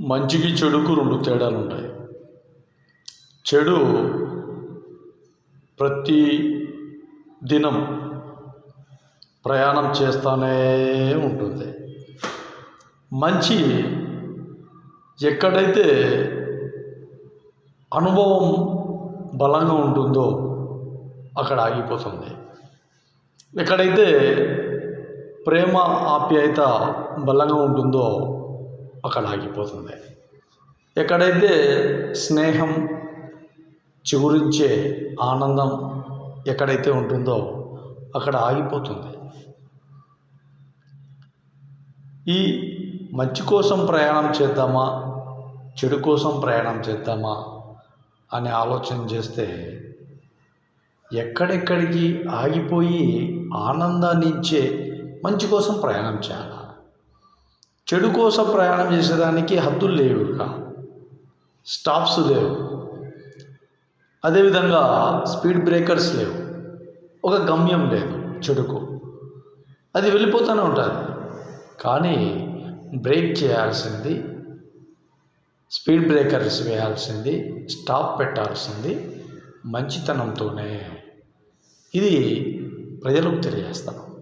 మంచికి చెడుకు రెండు తేడాలు ఉంటాయి చెడు ప్రతి దినం ప్రయాణం చేస్తూనే ఉంటుంది. మంచి ఎక్కడైతే అనుభవం బలంగా ఉంటుందో అక్కడ ఆగిపోతుంది. ఎక్కడైతే ప్రేమ ఆప్యాయత బలంగా ఉంటుందో అక్కడ ఆగిపోతుంది ఎక్కడైతే స్నేహం చిగురించే ఆనందం ఎక్కడైతే ఉంటుందో అక్కడ ఆగిపోతుంది. ఈ మంచి కోసం ప్రయాణం చేద్దామా చెడు కోసం ప్రయాణం చేద్దామా అని ఆలోచన చేస్తే ఎక్కడెక్కడికి ఆగిపోయి ఆనందాన్ని ఇచ్చే మంచి కోసం ప్రయాణం చేయాలి? చెడు కోసం ప్రయాణం చేసేదానికి హద్దులు లేవు ఇక. స్టాప్స్ లేవు. అదేవిధంగా స్పీడ్ బ్రేకర్స్ లేవు. ఒక గమ్యం లేదు చెడుకు. అది వెళ్ళిపోతూనే ఉంటుంది. కానీ బ్రేక్ చేయాల్సింది స్పీడ్ బ్రేకర్స్ వేయాల్సింది స్టాప్ పెట్టాల్సింది మంచితనంతోనే. ఇది ప్రజలకు తెలియజేస్తాను.